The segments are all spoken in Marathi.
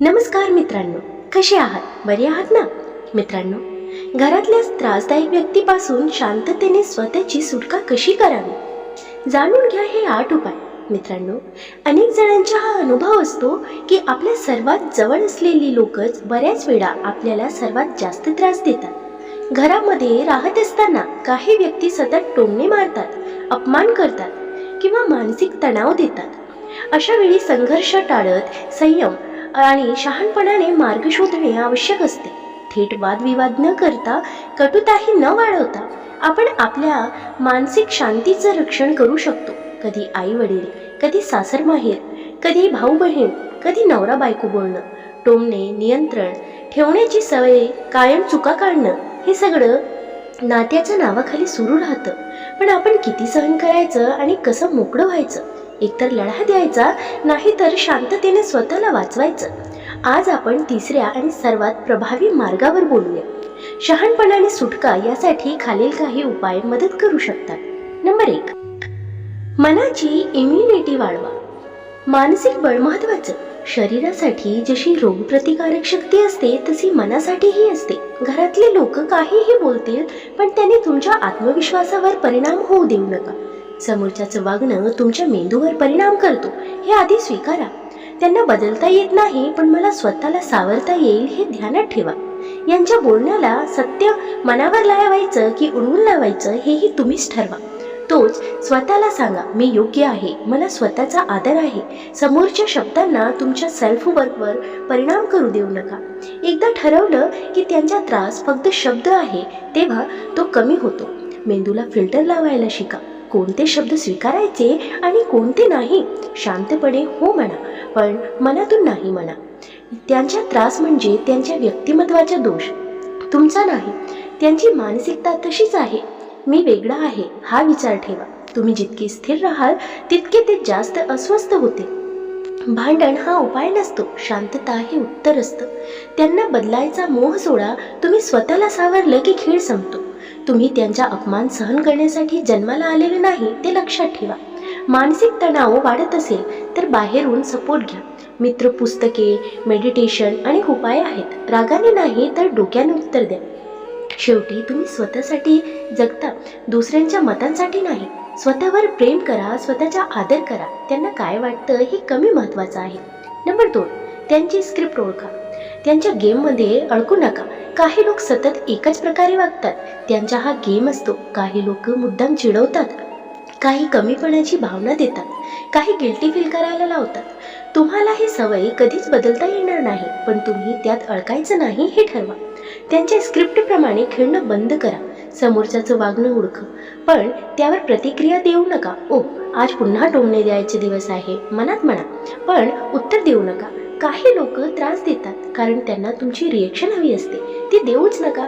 नमस्कार मित्रांनो कसे आहात? बरे आहात ना? मित्रांनो घरातल्या त्रासदायक व्यक्तीपासून शांततेने स्वतःची सुटका कशी करावी? जाणून घ्या हे आठ उपाय. मित्रांनो अनेक जणांचा हा अनुभव असतो की आपल्या सर्वात जवळ असलेली लोकच बऱ्याच वेळा आपल्याला सर्वात जास्त त्रास देतात. घरामध्ये राहत असताना काही व्यक्ती सतत टोमणे मारतात अपमान करतात किंवा मानसिक तणाव देतात. अशा वेळी संघर्ष टाळत संयम आणि शहाणपणाने मार्ग शोधणे आवश्यक असते. थेट वादविवाद न करता कटुताही न वाढवता आपण आपल्या मानसिक शांतीचं रक्षण करू शकतो. कधी आई वडील कधी सासर माहेर कधी भाऊ बहीण कधी नवरा बायको बोलणं टोमणे नियंत्रण ठेवण्याची सवय कायम चुका काढणं हे सगळं नात्याच्या नावाखाली सुरू राहतं. पण आपण किती सहन करायचं आणि कसं मोकळं व्हायचं? एकतर लढा द्यायचा नाहीतर शांततेने स्वतःला वाचवायचं. आज आपण तिसऱ्या आणि सर्वात प्रभावी मार्गावर बोलूया. शहाणपणाने सुटका यासाठी खालील काही उपाय मदत करू शकतात. नंबर एक. मनाची इम्युनिटी वाढवा. मानसिक बळ महत्वाचं शरीरासाठी जशी रोगप्रतिकारक शक्ती असते तशी मनासाठीही असते. घरातले लोक काहीही बोलतील पण त्याने तुमच्या आत्मविश्वासावर परिणाम होऊ देऊ नका. समोरच्याचं वागणं तुमच्या मेंदूवर परिणाम करतो हे आधी स्वीकारा. त्यांना बदलता येत नाही पण मला स्वतःला सावरता येईल हे ध्यानात ठेवा. यांच्या बोलण्याला सत्य मनावर लावायचं की उडवून लावायचं हेही तुम्हीच ठरवा. तोच स्वतःला सांगा मी योग्य आहे मला स्वतःचा आदर आहे. समोरच्या शब्दांना तुमच्या सेल्फ वर्कवर परिणाम करू देऊ नका. एकदा ठरवलं की त्यांचा त्रास फक्त शब्द आहे तेव्हा तो कमी होतो. मेंदूला फिल्टर लावायला शिका. कोणते शब्द स्वीकारायचे आणि कोणते नाही? शांतपणे हो म्हणा पण मनातून नाही म्हणा. त्यांचा त्रास म्हणजे त्यांच्या व्यक्तिमत्वाचा दोष. तुमचा नाही. त्यांची मानसिकता तशीच आहे. मी वेगळा आहे हा विचार ठेवा. तुम्ही जितके स्थिर राहाल तितके ते जास्त अस्वस्थ होते. भांडण हा उपाय नसतो शांतता हे उत्तर असतं. त्यांना बदलायचा मोह सोडा तुम्ही स्वतःला सावरलं की खेळ संपतो. तुम्ही त्यांचा अपमान सहन करण्यासाठी जन्माला आलेले नाही ते लक्षात ठेवा. मानसिक तणाव वाढत असेल तर बाहेरून सपोर्ट घ्या. मित्र पुस्तके मेडिटेशन आणि उपाय आहेत. रागाने नाही तर डोक्याने उत्तर द्या. शेवटी तुम्ही स्वतःसाठी जगता. दुसऱ्यांच्या मतांसाठी नाही. स्वतःवर प्रेम करा स्वतःचा आदर करा. त्यांना काय वाटतं हे कमी महत्त्वाचं आहे. नंबर दोन त्यांची स्क्रिप्ट ओळखा. त्यांच्या गेममध्ये अडकू नका. काही लोक सतत एकाच प्रकारे वागतात. त्यांचा हा गेम असतो. काही लोक मुद्दाम चिडवतात. काही कमीपणाची भावना देतात. काही गिल्टी फील करायला लावतात. तुम्हाला ही सवय कधीच बदलता येणार नाही. पण तुम्ही त्यात अडकायचं नाही हे ठरवा. त्यांच्या स्क्रिप्टप्रमाणे खेळणं बंद करा. समोरच्याचं वागणं ओळख पण त्यावर प्रतिक्रिया देऊ नका. ओ आज पुन्हा टोमणे द्यायचे दिवस आहे. मनात म्हणा. पण उत्तर देऊ नका. काही लोक त्रास देतात कारण त्यांना तुमची रिएक्शन हवी असते. ती देऊच नका.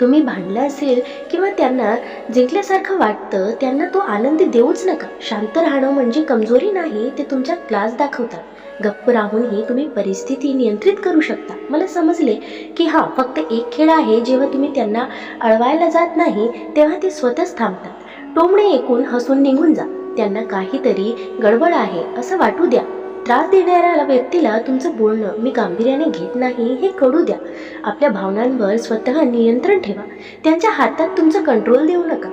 तुम्ही भांडला असेल किंवा त्यांना जिंकल्यासारखं वाटतं त्यांना तो आनंद देऊच नका. शांत राहणं म्हणजे कमजोरी नाही ते तुमच्या क्लास दाखवतात. गप्प राहूनही तुम्ही परिस्थिती नियंत्रित करू शकता. मला समजले की हा फक्त एक खेळ आहे जेव्हा तुम्ही त्यांना अळवायला जात नाही तेव्हा ते स्वतःच थांबतात. टोमणे ऐकून हसून निघून जा. त्यांना काहीतरी गडबड आहे असं वाटू द्या. त्रास देणाऱ्या व्यक्तीला तुमचं बोलणं मी गांभीर्याने घेत नाही हे कळू द्या. आपल्या भावनांवर स्वतः नियंत्रण ठेवा. त्यांच्या हातात तुमचं कंट्रोल देऊ नका.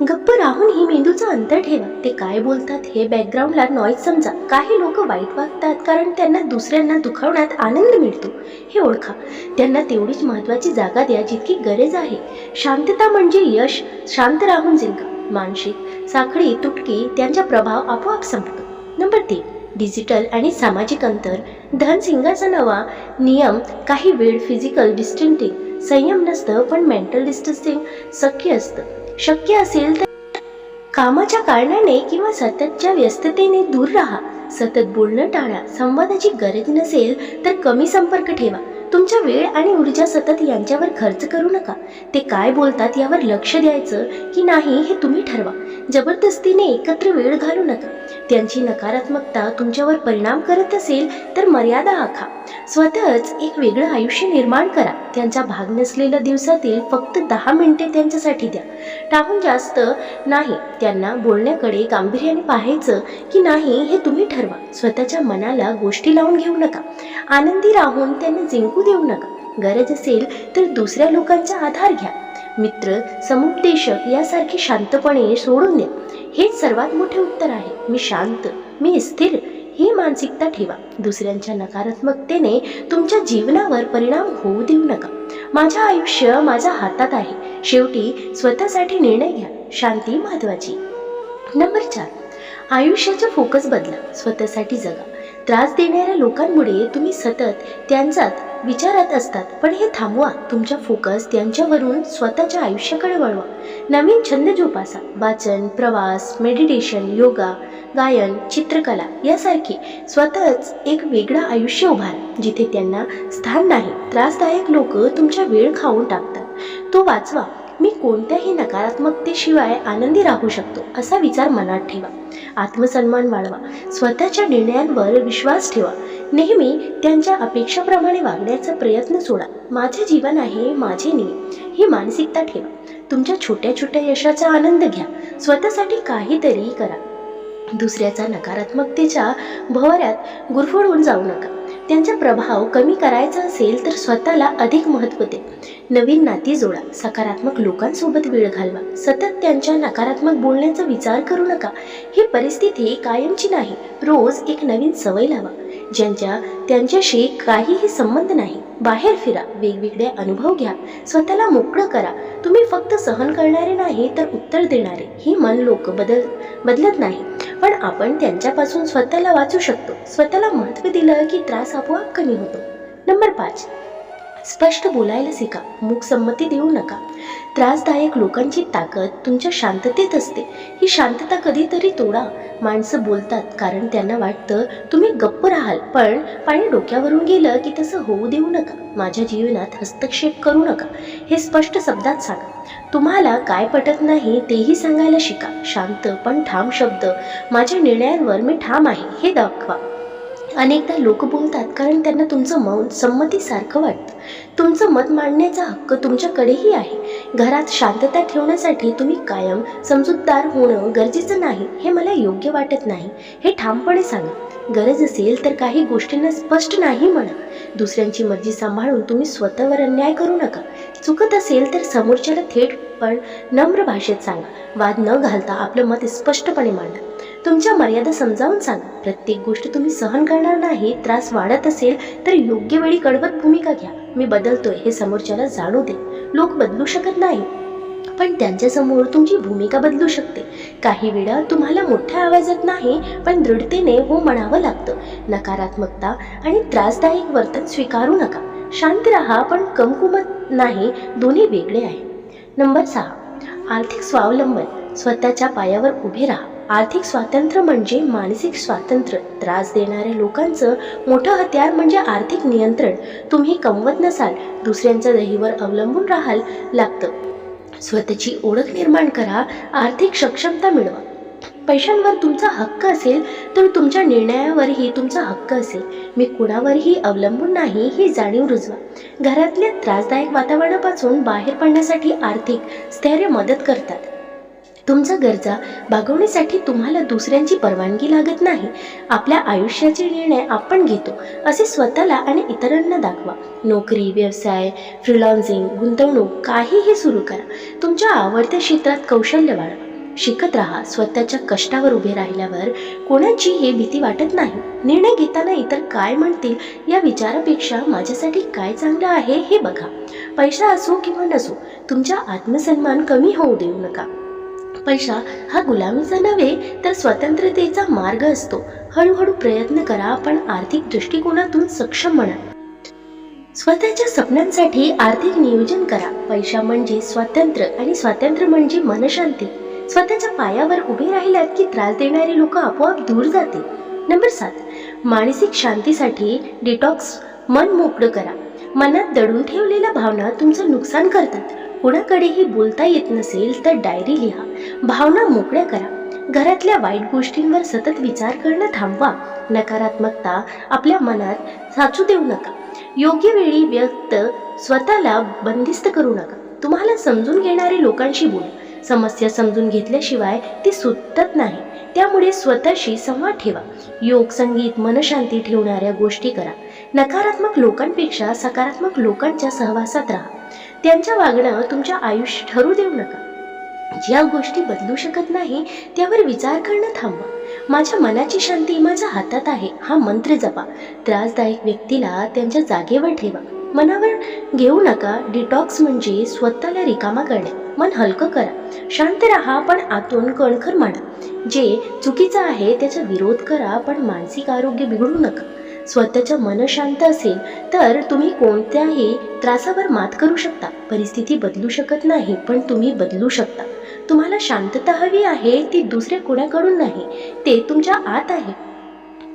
गप्प राहून ही मेंदूचं अंतर ठेवा. ते काय बोलतात हे बॅकग्राऊंडला नॉईज समजा. काही लोक वाईट वागतात कारण त्यांना दुसऱ्यांना दुखावण्यात आनंद मिळतो. हे ओळखा. त्यांना तेवढीच महत्त्वाची जागा द्या जितकी गरज आहे. शांतता म्हणजे यश. शांत राहून जिंका. मानसिक साखळी तुटकी त्यांचा प्रभाव आपोआप संपतो. नंबर तीन. डिजिटल आणि सामाजिक अंतर धन सिंगाचा नियम काही वेळ फिजिकल डिस्टन्सिंग संयम नसतं पण मेंटल डिस्टन्सिंग शक्य असतं. शक्य असेल तर कामाच्या कारणाने किंवा सततच्या व्यस्ततेने दूर राहा. सतत बोलणं टाळा. संवादाची गरज नसेल तर कमी संपर्क ठेवा. तुमच्या वेळ आणि ऊर्जा सतत यांच्यावर खर्च करू नका. ते काय बोलतात यावर लक्ष द्यायचं की नाही हे तुम्ही ठरवा. जबरदस्तीने एकत्र वेळ घालू नका. त्यांची नकारात्मकता तुमच्यावर परिणाम करत असेल तर मर्यादा आखा. स्वतःच एक वेगळं आयुष्य निर्माण करा. त्यांचा भाग नसलेल्या दिवसातील फक्त दहा मिनिटे त्यांच्यासाठी द्या. टाकून जास्त नाही त्यांना बोलण्याकडे गांभीर्याने पाहायचं की नाही हे तुम्ही ठरवा. स्वतःच्या मनाला गोष्टी लावून घेऊ नका. आनंदी राहून त्यांना जिंकू देऊ नका. गरज असेल तर दुसऱ्या लोकांचा आधार घ्या. मित्र समुपदेशक यासारखे शांतपणे सोडून द्या. हेच सर्वात मोठे उत्तर आहे. मी शांत मी स्थिर ही मानसिकता ठेवा. दुसऱ्यांच्या नकारात्मकतेने तुमच्या जीवनावर परिणाम होऊ देऊ नका. माझं आयुष्य माझ्या हातात आहे. शेवटी स्वतःसाठी निर्णय घ्या. शांती महत्वाची नंबर चार. आयुष्याचा फोकस बदला. स्वतःसाठी जगा. त्रास देणाऱ्या लोकांमुळे तुम्ही सतत त्यांचाच विचारात असतात. पण हे थांबवा. तुमचा फोकस त्यांच्यावरून स्वतःच्या आयुष्याकडे वळवा. नवीन छंद जोपासा. वाचन प्रवास मेडिटेशन योगा गायन चित्रकला यासारखी स्वतःच एक वेगळं आयुष्य उभारा जिथे त्यांना स्थान नाही. त्रासदायक लोक तुमचा वेळ खाऊन टाकतात. तो वाचवा. मी कोणत्याही नकारात्मकतेशिवाय आनंदी राहू शकतो असा विचार मनात ठेवा. आत्मसन्मान वाढवा. स्वतःच्या निर्णयांवर विश्वास ठेवा. नेहमी त्यांच्या अपेक्षाप्रमाणे वागण्याचा प्रयत्न सोडा. माझे जीवन आहे माझे नियम. ही मानसिकता ठेवा. तुमच्या छोट्या छोट्या यशाचा आनंद घ्या. स्वतःसाठी काहीतरी करा. दुसऱ्याचा नकारात्मकतेच्या भवऱ्यात गुरफडून जाऊ नका. त्यांचा प्रभाव कमी करायचा असेल तर स्वतःला अधिक महत्त्व दे. नवीन नाती जोडा सकारात्मक लोकांसोबत वेळ घालवा. सतत त्यांच्या नकारात्मक बोलण्याचा विचार करू नका. ही परिस्थिती कायमची नाही रोज एक नवीन सवय लावा. ज्यांच्या त्यांच्याशी काहीही संबंध नाही. बाहेर फिरा वेगवेगळे अनुभव घ्या. स्वतःला मोकळं करा. तुम्ही फक्त सहन करणारे नाही तर उत्तर देणारे. ही मन लोक बदल बदलत नाही. पण आपण त्यांच्यापासून स्वतःला वाचू शकतो. स्वतःला महत्त्व दिलं की त्रास आपोआप कमी होतो. नंबर पाच. स्पष्ट बोलायला शिका. मूक संमती देऊ नका. त्रासदायक लोकांची ताकद तुमच्या शांततेत असते. ही शांतता कधीतरी तोडा. माणसं बोलतात कारण त्यांना वाटतं तुम्ही गप्प राहाल. पण पाणी डोक्यावरून गेलं की तसं होऊ देऊ नका. माझ्या जीवनात हस्तक्षेप करू नका. हे स्पष्ट शब्दात सांगा. तुम्हाला काय पटत नाही तेही सांगायला शिका. शांत पण ठाम शब्द. माझ्या निर्णयांवर मी ठाम आहे. हे दाखवा. अनेकदा लोक बोलतात कारण त्यांना तुमचं मौन संमतीसारखं वाटतं. तुमचं मत मांडण्याचा हक्क तुमच्याकडेही आहे. घरात शांतता ठेवण्यासाठी तुम्ही कायम समजूतदार होणं गरजेचं नाही हे मला योग्य वाटत नाही. हे ठामपणे सांगा. गरज असेल तर काही गोष्टींना स्पष्ट नाही म्हणा. दुसऱ्यांची मर्जी सांभाळून तुम्ही स्वतःवर अन्याय करू नका. चुकत असेल तर समोरच्याला थेट पण नम्र भाषेत सांगा. वाद न घालता आपलं मत स्पष्टपणे मांडा. तुमच्या मर्यादा समजावून सांगा. प्रत्येक गोष्ट तुम्ही सहन करणार नाही त्रास वाढत असेल तर योग्य वेळी कडवत भूमिका घ्या. मी बदलतोय हे समोरच्याला जाणू दे. लोक बदलू शकत नाही. पण त्यांच्यासमोर तुमची भूमिका बदलू शकते. काही वेळा तुम्हाला मोठ्या आवाजात नाही पण दृढतेने हो म्हणावं लागतं. नकारात्मकता आणि त्रासदायक वर्तन स्वीकारू नका. शांत राहा पण कमकुमत नाही दोन्ही वेगळे आहे. नंबर सहा. आर्थिक स्वावलंबन. स्वतःच्या पायावर उभे राहा. आर्थिक स्वातंत्र्य म्हणजे मानसिक स्वातंत्र्य. त्रास देणाऱ्या लोकांचं मोठं हत्यार म्हणजे आर्थिक नियंत्रण. तुम्ही कमवत नसाल दुसऱ्यांच्या दहीवर अवलंबून राहाल लागतं. स्वतःची ओळख निर्माण करा आर्थिक सक्षमता मिळवा. पैशांवर तुमचा हक्क असेल तर तुमच्या निर्णयावरही तुमचा हक्क असेल. मी कुणावरही अवलंबून नाही ही जाणीव रुजवा. घरातल्या त्रासदायक वातावरणापासून बाहेर पडण्यासाठी आर्थिक स्थैर्य मदत करतात. तुमच्या गरजा भागवण्यासाठी तुम्हाला दुसऱ्यांची परवानगी लागत नाही. आपल्या आयुष्याचे निर्णय आपण घेतो असे स्वतःला आणि इतरांना दाखवा. नोकरी व्यवसाय फ्रिलॉन्सिंग गुंतवणूक काहीही सुरू करा. तुमच्या आवडत्या क्षेत्रात कौशल्य वाढवा. शिकत राहा. स्वतःच्या कष्टावर उभे राहिल्यावर कोणाची हे भीती वाटत नाही. निर्णय घेताना इतर काय म्हणतील या विचारापेक्षा माझ्यासाठी काय चांगलं आहे हे बघा. पैसा असो किंवा नसो तुमचा आत्मसन्मान कमी होऊ देऊ नका. पैसा हा गुलामीचा नव्हे तर स्वतंत्रतेचा मार्ग असतो. हळूहळू प्रयत्न करा पण आर्थिक दृष्टिकोनातून सक्षम म्हणा. स्वतःच्या स्वप्नांसाठी आर्थिक नियोजन करा. पैसा म्हणजे स्वातंत्र्य आणि स्वातंत्र्य म्हणजे मनशांती. स्वतःच्या पायावर उभे राहिल्यात की त्रास देणारे लोक आपोआप दूर जातील. नंबर सात. मानसिक शांतीसाठी डिटॉक्स मन मोकळं करा. मनात दडून ठेवलेल्या भावना तुमचं नुकसान करतात. कुणाकडेही बोलता येत नसेल तर डायरी लिहा. भावना मोकळ्या करा. घरातल्या वाईट गोष्टींवर सतत विचार करणं थांबवा. नकारात्मकता आपल्या मनात साचू देऊ नका. योग्य वेळी व्यक्त स्वतःला बंदिस्त करू नका. तुम्हाला समजून घेणारे लोकांशी बोला. समस्या समजून घेतल्याशिवाय ती सुटत नाही. त्यामुळे स्वतःशी संवाद ठेवा. योग संगीत मनशांती ठेवणाऱ्या गोष्टी करा. नकारात्मक लोकांपेक्षा सकारात्मक लोकांच्या सहवासात राहा. त्यांच्या वागणं तुमच्या आयुष्य ठरू देऊ नका. ज्या गोष्टी बदलू शकत नाही त्यावर विचार करणं थांबवा माझ्या मनाची शांती माझ्या हातात आहे हा मंत्र जपा. त्रासदायक व्यक्तीला त्यांच्या जागेवर ठेवा. मनावर घेऊ नका डिटॉक्स म्हणजे स्वतःला रिकामा करणे. मन हलकं करा. शांत राहा पण आतून कणखर माडा. जे चुकीचं आहे त्याचा विरोध करा पण मानसिक आरोग्य बिघडू नका. स्वतःचं मन शांत असेल तर तुम्ही कोणत्याही त्रासावर मात करू शकता. परिस्थिती बदलू शकत नाही पण तुम्ही बदलू शकता. तुम्हाला शांतता हवी आहे ती दुसऱ्या कोणाकडून नाही ते तुमच्या आत आहे.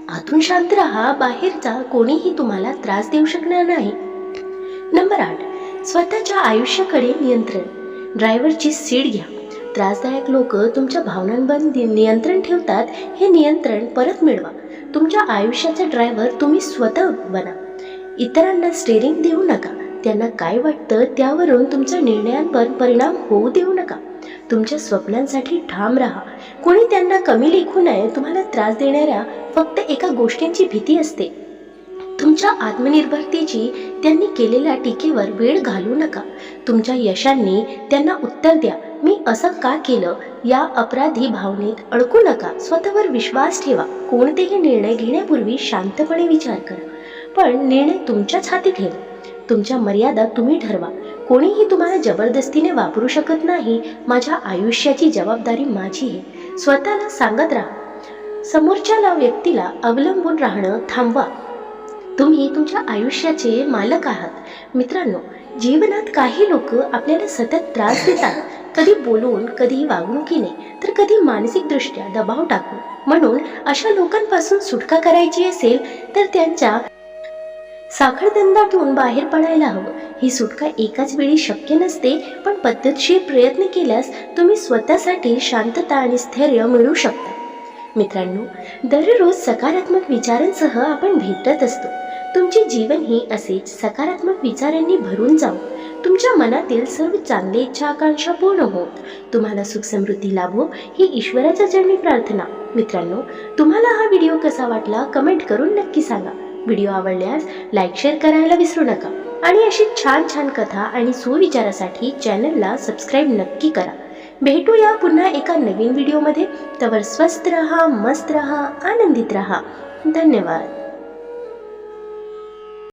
आतून शांत राहा बाहेरचा कोणीही तुम्हाला त्रास देऊ शकणार नाही. नंबर आठ स्वतःच्या आयुष्याकडे नियंत्रण. ड्रायव्हरची सीट घ्या. त्रासदायक लोक तुमच्या भावनांवर नियंत्रण ठेवतात हे नियंत्रण परत मिळवा. तुमच्या आयुष्याचा ड्रायव्हर तुम्ही स्वतः बना. इतरांना स्टेरिंग देऊ नका. त्यांना काय वाटतं त्यावरून तुमच्या निर्णयांवर परिणाम होऊ देऊ नका. तुमच्या स्वप्नांसाठी ठाम राहा. कोणी त्यांना कमी लेखू नये तुम्हाला त्रास देणाऱ्या फक्त एका गोष्टींची भीती असते. तुमच्या आत्मनिर्भरतेची त्यांनी केलेल्या टीकेवर वेळ घालू नका. तुमच्या यशांनी त्यांना उत्तर द्या. मी असं का केलं? या अपराधी भावनेत अडकू नका. स्वतःवर विश्वास ठेवा. कोणतेही निर्णय घेण्यापूर्वी शांतपणे विचार करा. पण निर्णय तुमच्याच हाती ठेवा. तुमच्या मर्यादा तुम्ही ठरवा. कोणीही तुम्हाला जबरदस्तीने वापरू शकत नाही. माझ्या आयुष्याची जबाबदारी माझी आहे. स्वतःला सांगत राहा. समोरच्याला व्यक्तीला अवलंबून राहणं थांबवा. तुम्ही तुमच्या आयुष्याचे मालक आहात. मित्रांनो जीवनात काही लोक आपल्याला सतत त्रास देतात. कधी बोलून कधी वागणुकीने तर कधी मानसिकदृष्ट्या दबाव टाकून. म्हणून अशा लोकांपासून सुटका करायची असेल तर त्यांच्या साखळदंडातून बाहेर पडायला हवं. ही सुटका एकाच वेळी शक्य नसते पण पद्धतशीर प्रयत्न केल्यास तुम्ही स्वतःसाठी शांतता आणि स्थैर्य मिळवू शकता. मित्रांनो दररोज सकारात्मक विचारांसह आपण भेटत असतो. तुमचे जीवन ही असेच सकारात्मक विचारांनी भरून जाऊ. तुमच्या मनातील सर्व चांगले इच्छा आकांक्षा पूर्ण होत तुम्हाला सुख समृद्धी लाभो ही ईश्वराच्या चरणी प्रार्थना. मित्रांनो तुम्हाला हा व्हिडिओ कसा वाटला कमेंट करून नक्की सांगा. व्हिडिओ आवडल्यास लाईक शेअर करायला विसरू नका. आणि अशी छान छान कथा आणि सुविचारासाठी चॅनलला सबस्क्राईब नक्की करा. भेटूया पुन्हा एका नवीन व्हिडिओमध्ये. तवर स्वस्त रहा मस्त रहा आनंदित रहा. धन्यवाद.